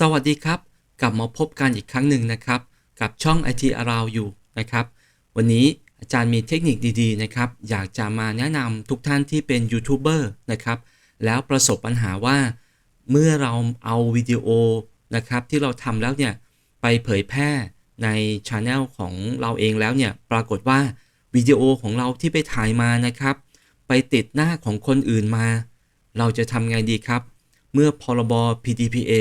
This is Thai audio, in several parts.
สวัสดีครับ กลับมาพบกันอีกครั้งหนึ่งนะครับ กับช่อง IT Around อยู่นะครับ วันนี้อาจารย์มีเทคนิคดีๆนะครับ อยากจะมาแนะนำทุกท่านที่เป็นยูทูบเบอร์นะครับ แล้วประสบปัญหาว่า เมื่อเราเอาวิดีโอนะครับที่เราทำแล้วเนี่ยไปเผยแพร่ในช anel ของเราเองแล้วเนี่ยปรากฏว่าวิดีโอของเราที่ไปถ่ายมานะครับ ไปติดหน้าของคนอื่นมา เราจะทำไงดีครับ เมื่อพรบ PDPA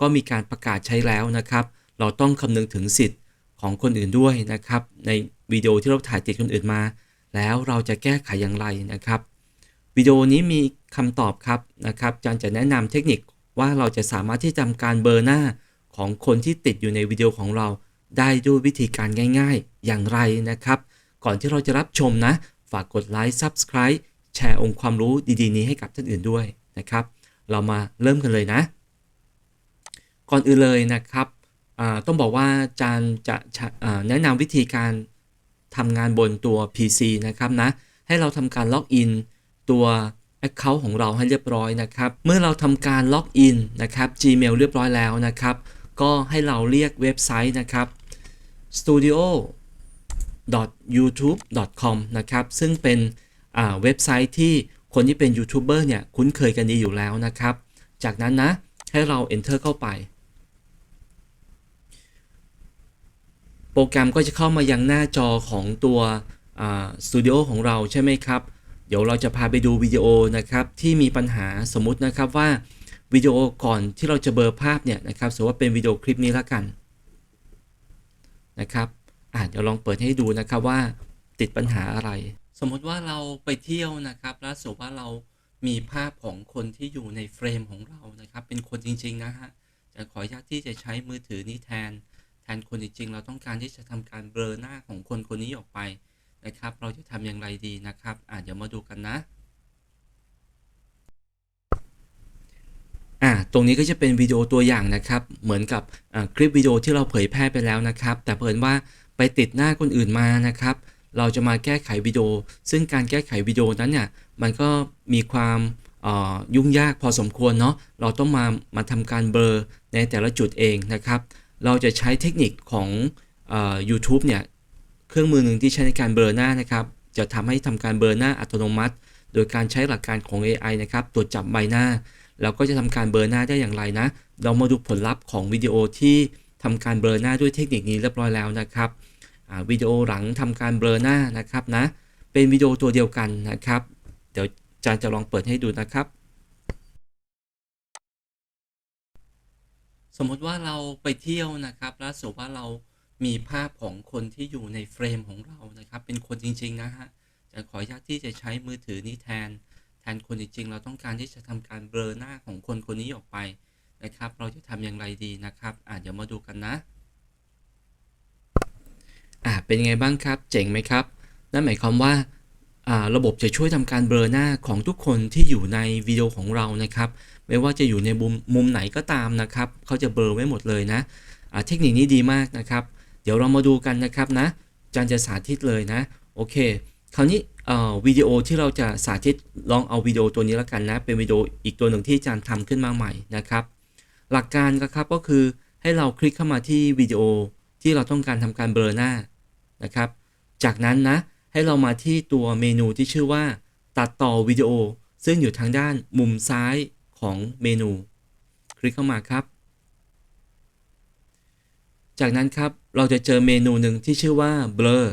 ก็มีการประกาศใช้แล้วนะครับ เราต้องคำนึงถึงสิทธิ์ของคนอื่นด้วยนะครับ ในวิดีโอที่เราถ่ายติดคนอื่นมา แล้วเราจะแก้ไขอย่างไรนะครับวิดีโอนี้มีคำตอบครับนะครับอาจารย์จะแนะนำเทคนิคว่าเราจะสามารถที่ทำการเบอร์หน้าของคนที่ติดอยู่ในวิดีโอของเราได้ด้วยวิธีการง่ายๆ อย่างไรนะครับ ก่อนที่เราจะรับชมนะ ฝากกดไลค์ Subscribe แชร์องค์ความรู้ดีๆ นี้ให้กับท่านอื่นด้วยนะครับ เรามาเริ่มกันเลยนะ ก่อนอื่นเลยนะครับต้องบอกว่าจารย์จะแนะนำวิธีการทำงานบนตัว PC นะครับนะ ให้เราทำการล็อกอินตัว Account ของเราให้เรียบร้อยนะครับ เมื่อเราทำการล็อกอินนะครับ Gmail เรียบร้อยแล้วนะครับ ก็ให้เราเรียกเว็บไซต์นะครับ studio youtube.com นะครับ ซึ่งเป็นเว็บไซต์ที่คนที่เป็นยูทูบเบอร์เนี่ยคุ้นเคยกันดีอยู่แล้วนะครับ จากนั้นนะ ให้เรา enter เข้าไป โปรแกรมก็จะเข้ามายังหน้าจอของตัวสตูดิโอของเราใช่ไหมครับ เดี๋ยวเราจะพาไปดูวิดีโอนะครับที่มีปัญหาสมมุตินะครับว่าวิดีโอก่อนที่เราจะเบลอภาพเนี่ยนะครับสมมติว่าเป็นวิดีโอคลิปนี้ละกันนะครับอะเดี๋ยวลองเปิดให้ดูนะครับว่าติดปัญหาอะไร สมมติว่าเราไปเที่ยวนะครับ แล้วสมมติว่าเรามีภาพของคนที่อยู่ในเฟรมของเรานะครับ เป็นคนจริงๆนะฮะจะขออนุญาตที่จะใช้มือถือนี้แทน แทนคนจริงๆ เราต้องการที่จะทำการเบลอหน้าของคนคนนี้ออกไปนะครับ เราจะทำอย่างไรดีนะครับอะเดี๋ยวมาดูกันนะอ่าตรงนี้ก็จะเป็นวิดีโอตัวอย่างนะครับ เหมือนกับคลิปวิดีโอที่เราเผยแพร่ไปแล้วนะครับ แต่เผอิญว่าไปติดหน้าคนอื่นมานะครับ เราจะมาแก้ไขวิดีโอ ซึ่งการแก้ไขวิดีโอนั้นเนี่ยมันก็มีความยุ่งยากพอสมควรเนาะเราต้องมามาทำการเบลอในแต่ละจุดเองนะครับ เราจะใช้เทคนิคของยูทูบเนี่ยเครื่องมือหนึ่งที่ใช้ในการเบลอหน้านะครับ จะทำให้ทำการเบลอหน้าอัตโนมัติ โดยการใช้หลักการของ AI นะครับตรวจจับใบหน้า เราก็จะทำการเบลอหน้าได้อย่างไรนะ เรามาดูผลลัพธ์ของวิดีโอที่ทำการเบลอหน้าด้วยเทคนิคนี้เรียบร้อยแล้วนะครับวิดีโอหลังทำการเบลอหน้านะครับนะเป็นวิดีโอตัวเดียวกันนะครับ เดี๋ยวอาจารย์จะลองเปิดให้ดูนะครับ สมมติว่าเราไปเที่ยวนะครับ แล้วสมมติว่าเรามีภาพของคนที่อยู่ในเฟรมของเรานะครับ เป็นคนจริง ๆ นะฮะจะขออนุญาตที่จะใช้มือถือนี้แทน แทนคนจริง ๆ เราต้องการที่จะทำการเบลอหน้าของคนคนนี้ออกไปนะครับ เราจะทำอย่างไรดีนะครับอ่าเดี๋ยวมาดูกันนะอ่าเป็นไงบ้างครับ เจ๋งไหมครับ นั่นหมายความว่าอ่าระบบจะช่วยทำการเบลอหน้าของทุกคนที่อยู่ในวิดีโอของเรานะครับ ไม่ว่าจะอยู่ในมุมมุมไหนก็ตามนะครับเขาจะเบลอไว้หมดเลยนะอ่าเทคนิคนี้ดีมากนะครับ เดี๋ยวเรามาดูกันนะครับนะจันจะสาธิตเลยนะโอเค คราวนี้วิดีโอที่เราจะสาธิตลองเอาวิดีโอตัวนี้แล้วกันนะ เป็นวิดีโออีกตัวหนึ่งที่อาจารย์ทำขึ้นมาใหม่นะครับ หลักการก็ครับก็คือให้เราคลิกเข้ามาที่วิดีโอที่เราต้องการทำการเบลอหน้านะครับ จากนั้นนะให้เรามาที่ตัวเมนูที่ชื่อว่า ตัดต่อวิดีโอ ซึ่งอยู่ทางด้านมุมซ้าย ของเมนู คลิกเข้ามาครับ จากนั้นครับเราจะเจอเมนูหนึ่งที่ชื่อว่า blur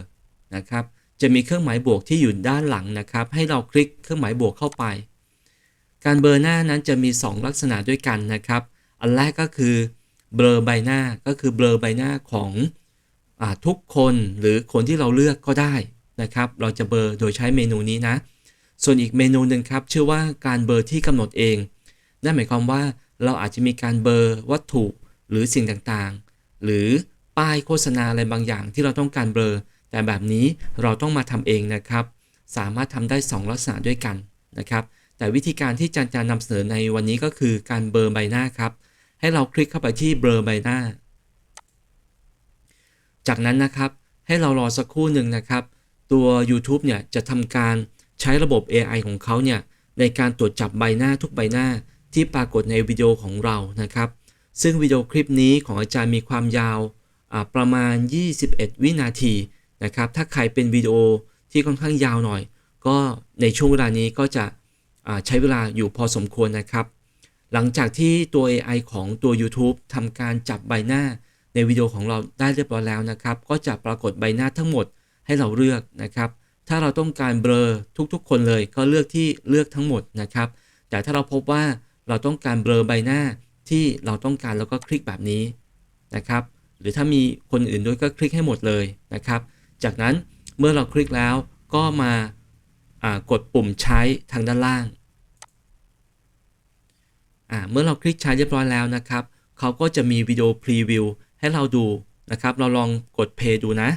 นะครับ จะมีเครื่องหมายบวกที่อยู่ด้านหลังนะครับ ให้เราคลิกเครื่องหมายบวกเข้าไป การเบลอหน้านั้นจะมี 2 ลักษณะด้วยกันนะครับ อันแรกก็คือเบลอใบหน้าก็คือเบลอใบหน้าของทุกคนหรือคนที่เราเลือกก็ได้นะครับ เราจะเบอร์โดยใช้เมนูนี้นะ ส่วนอีกเมนูหนึ่งครับชื่อว่าการเบอร์ที่กำหนดเอง นั่นหมายความว่าเราอาจจะมีการเบอร์วัตถุหรือสิ่งต่างๆ หรือป้ายโฆษณาอะไรบางอย่างที่เราต้องการเบอร์แต่แบบนี้เราต้องมาทำเองนะครับ สามารถทำได้ 2 ลักษณะด้วยกันนะครับ แต่วิธีการที่จันจะนำเสนอในวันนี้ก็คือการเบอร์ใบหน้าครับ ให้เราคลิกเข้าไปที่เบอร์ใบหน้า จากนั้นนะครับให้เรารอสักครู่หนึ่งนะครับ ตัว YouTube เนี่ยจะทำการใช้ระบบ AI ของเขาเนี่ยในการตรวจจับใบหน้าทุกใบหน้า ที่ปรากฏในวิดีโอของเรานะครับ ซึ่งวิดีโอคลิปนี้ของอาจารย์มีความยาวประมาณ 21 วินาทีนะครับ ถ้าใครเป็นวิดีโอที่ค่อนข้างยาวหน่อย ก็ในช่วงเวลานี้ก็จะใช้เวลาอยู่พอสมควรนะครับ หลังจากที่ตัว AI ของตัว YouTube ทำการจับใบหน้าในวิดีโอของเราได้เรียบร้อยแล้วนะครับ ก็จะปรากฏใบหน้าทั้งหมดให้เราเลือกนะครับ ถ้าเราต้องการเบลอทุกๆ คนเลยก็เลือกที่เลือกทั้งหมดนะครับ แต่ถ้าเราพบว่า เราต้องการเบลอใบหน้าที่เราต้องการแล้วก็คลิกแบบนี้นะครับ หรือถ้ามีคนอื่นด้วยก็คลิกให้หมดเลยนะครับ จากนั้นเมื่อเราคลิกแล้วก็มาากดปุ่มใช้ทางด้านล่างาเมื่อเราคลิกใช้เรียบร้อยแล้วนะครับเขาก็จะมีวิดีโอพรีวิวให้เราดูนะครับ เราลองกดเพย์ดูนะ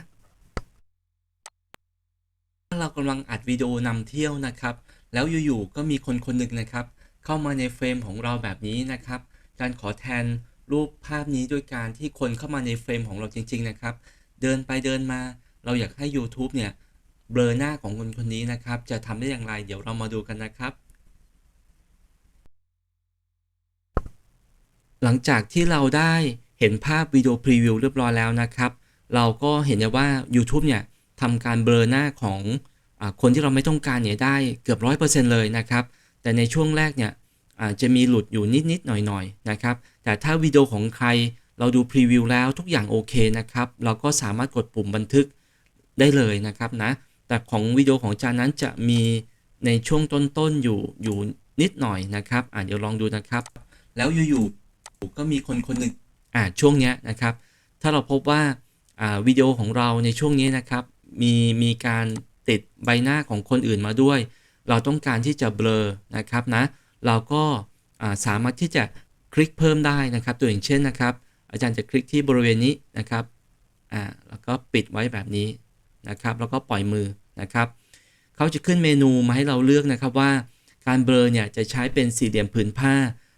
เรากำลังอัดวิดีโอนำเที่ยวนะครับ แล้วอยู่ๆก็มีคนคนหนึ่งนะครับ เข้ามาในเฟรมของเราแบบนี้นะครับ การขอแทนรูปภาพนี้ด้วยการที่คนเข้ามาในเฟรมของเราจริง ๆ นะครับ เดินไปเดินมา เราอยากให้ YouTube เนี่ยเบลอหน้าของคนคนนี้นะครับ จะทำได้อย่างไร เดี๋ยวเรามาดูกันนะครับ หลังจากที่เราได้เห็นภาพวิดีโอพรีวิวเรียบร้อยแล้วนะครับ เราก็เห็นได้ว่า YouTube เนี่ยทำการเบลอหน้าของอคนที่เราไม่ต้องการเนี่ยได้เกือบ 100%เลยนะครับ แต่ในช่วงแรกเนี่ยอาจจะมีหลุดอยู่นิดๆหน่อยๆนะครับ แต่ถ้าวิดีโอของใครเราดูพรีวิวแล้วทุกอย่างโอเคนะครับ เราก็สามารถกดปุ่มบันทึกได้เลยนะครับนะ แต่ของวิดีโอของจารย์นั้นจะมีในช่วงต้นๆอยู่อยู่นิดหน่อยนะครับอ่าเดี๋ยวลองดูนะครับ แล้วอยู่ๆก็มีคนคนหนึ่งอ่าช่วงเนี้ยนะครับ ถ้าเราพบว่าอ่าวิดีโอของเราในช่วงนี้นะครับ มีมีการติดใบหน้าของคนอื่นมาด้วย เราต้องการที่จะเบลอนะครับนะเราก็าสามารถที่จะคลิกเพิ่มได้นะครับ ตัวอย่างเช่นนะครับ อาจารย์จะคลิกที่บริเวณนี้นะครับอ่าแล้วก็ปิดไว้แบบนี้นะครับ แล้วก็ปล่อยมือนะครับเขาจะขึ้นเมนูมาให้เราเลือกนะครับว่าการเบลอเนี่ยจะใช้เป็นสี่เหลี่ยมผืนผ้า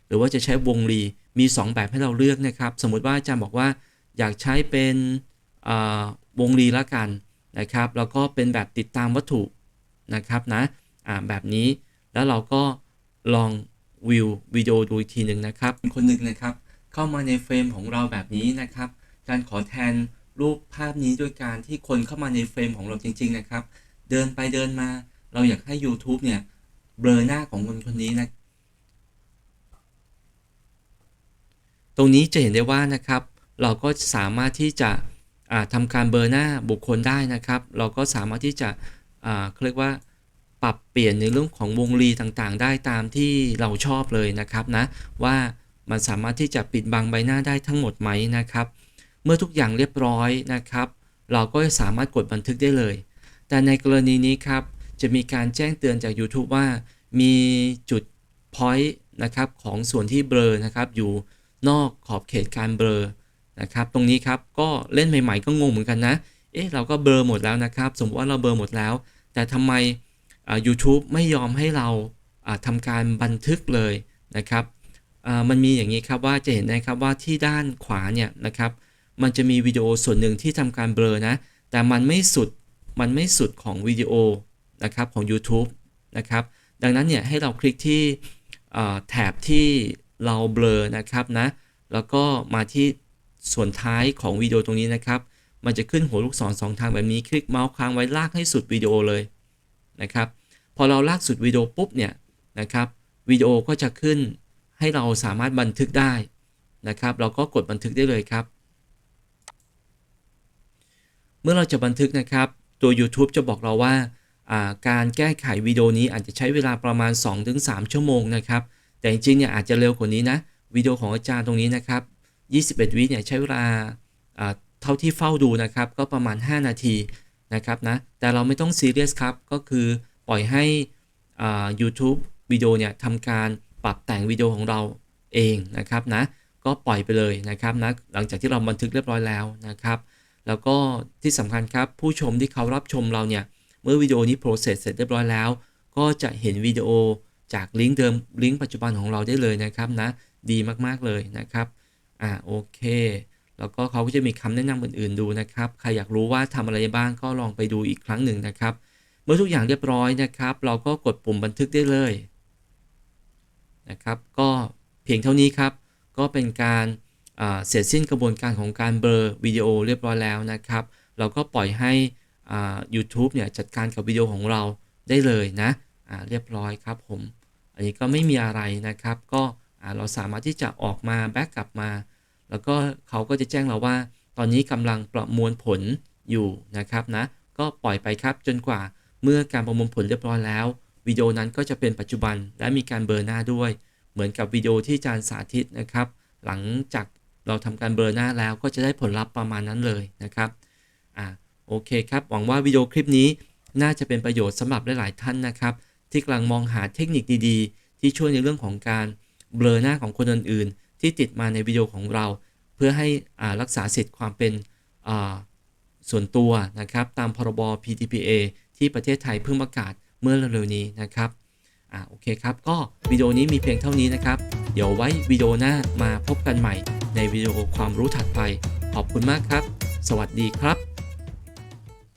หรือว่าจะใช้วงรีมี 2 แบบให้เราเลือกนะครับ สมมุติว่าอาจารย์บอกว่าอยากใช้เป็นวงรีละกันนะครับ แล้วก็เป็นแบบติดตามวัตถุนะครับนะ แบบนี้ แล้วเราก็ลองวิววิดีโอดูอีกทีหนึ่งนะครับ คนหนึ่งนะครับ เข้ามาในเฟรมของเราแบบนี้นะครับ การขอแทนรูปภาพนี้ด้วยการที่คนเข้ามาในเฟรมของเราจริง ๆ นะครับ เดินไปเดินมา เราอยากให้ YouTube เนี่ยเบลอหน้าของคนคนนี้นะตรงนี้จะเห็นได้ว่านะครับ เราก็สามารถที่จะอ่าทำการเบลอหน้าบุคคลได้นะครับ เราก็สามารถที่จะอ่าเขาเรียกว่า ปรับเปลี่ยนในเรื่องของวงรีต่างๆ ได้ตามที่เราชอบเลยนะครับนะว่ามันสามารถที่จะปิดบังใบหน้าได้ทั้งหมดไหมนะครับ เมื่อทุกอย่างเรียบร้อยนะครับ เราก็สามารถกดบันทึกได้เลย แต่ในกรณีนี้ครับจะมีการแจ้งเตือนจาก YouTube ว่ามีจุด point นะครับของส่วนที่เบลอนะครับ อยู่นอกขอบเขตการเบลอนะครับ ตรงนี้ครับก็เล่นใหม่ ๆ ก็งงเหมือนกันนะ เอ๊ะเราก็เบลอหมดแล้วนะครับ สมมติว่าเราเบลอหมดแล้ว แต่ทำไม YouTube ไม่ยอมให้เราอ่าทำการบันทึกเลยนะครับมันมีอย่างนี้ครับว่าจะเห็นนะครับว่าที่ด้านขวาเนี่ยนะครับมันจะมีวิดีโอส่วนหนึ่งที่ทำการเบลอนะ แต่มันไม่สุดมันไม่สุดของวิดีโอนะครับของ YouTube นะครับดังนั้นเนี่ยให้เราคลิกที่แถบที่เราเบลอนะครับนะแล้วก็มาที่ส่วนท้ายของวิดีโอตรงนี้นะครับ มันจะขึ้นหัวลูกศรสองทางแบบนี้คลิกเมาส์ค้างไว้ลากให้สุดวิดีโอเลยนะครับ พอเราลากสุดวิดีโอปุ๊บเนี่ยนะครับวิดีโอก็จะขึ้นให้เราสามารถบันทึกได้นะครับ เราก็กดบันทึกได้เลยครับ เมื่อเราจะบันทึกนะครับ ตัว YouTube จะบอกเราว่าาการแก้ไขวิดีโอนี้อาจจะใช้เวลาประมาณ 2-3 ชั่วโมงนะครับ แต่จริงๆเนี่ยอาจจะเร็วกว่านี้นะวิดีโอของอาจารย์ตรงนี้นะครับ 21 วิเนี่ยใช้เวลาอ่าเท่าที่เฝ้าดูนะครับ ก็ประมาณ 5 นาทีนะครับนะแต่เราไม่ต้องซีเรียสครับก็คือ ปล่อยให้อ่า YouTube วิดีโอเนี่ยทำการปรับแต่งวิดีโอของเราเองนะครับนะก็ปล่อยไปเลยนะครับนะหลังจากที่เราบันทึกเรียบร้อยแล้วนะครับ แล้วก็ที่สำคัญครับผู้ชมที่เขารับชมเราเนี่ยเมื่อวิดีโอนี้ process เสร็จเรียบร้อยแล้ว ก็จะเห็นวิดีโอจากลิงก์เดิมลิงก์ปัจจุบันของเราได้เลยนะครับนะดีมากๆเลยนะครับอ่าโอเค แล้วก็เขาก็จะมีคำแนะนำอื่นๆดูนะครับใครอยากรู้ว่าทำอะไรบ้างก็ลองไปดูอีกครั้งหนึ่งนะครับ มื่อทุกอย่างเรียบร้อยนะครับ เราก็กดปุ่มบันทึกได้เลยนะครับ ก็เพียงเท่านี้ครับ ก็เป็นการเสร็จสิ้นกระบวนการของการเบลอวิดีโอเรียบร้อยแล้วนะครับ เราก็ปล่อยให้ YouTube เนี่ยจัดการกับวิดีโอของเราได้เลยนะเรียบร้อยครับผม อันนี้ก็ไม่มีอะไรนะครับ ก็เราสามารถที่จะออกมาแบ็กกลับมา แล้วก็เขาก็จะแจ้งเราว่า ตอนนี้กำลังประมวลผลอยู่นะครับนะ ก็ปล่อยไปครับจนกว่า เมื่อการประมวลผลเรียบร้อยแล้ววิดีโอนั้นก็จะเป็นปัจจุบันและมีการเบลอหน้าด้วย เหมือนกับวิดีโอที่อาจารย์สาธิตนะครับ หลังจากเราทำการเบลอหน้าแล้วก็จะได้ผลลัพธ์ประมาณนั้นเลยนะครับอ่าโอเคครับ หวังว่าวิดีโอคลิปนี้น่าจะเป็นประโยชน์สำหรับหลาย ๆ ท่านนะครับ ที่กำลังมองหาเทคนิคดี ๆ ที่ช่วยในเรื่องของการเบลอหน้าของคนอื่น ๆ ที่ติดมาในวิดีโอของเรา เพื่อให้อารักษาสิทธิ์ความเป็นอ่าส่วนตัวนะครับ ตามพรบ PTPA ที่ประเทศไทยเพิ่งประกาศเมื่อเร็วๆนี้นะครับอ่าโอเคครับ ก็วิดีโอนี้มีเพียงเท่านี้นะครับ เดี๋ยวไว้วิดีโอหน้ามาพบกันใหม่ในวิดีโอความรู้ถัดไป ขอบคุณมากครับ สวัสดีครับ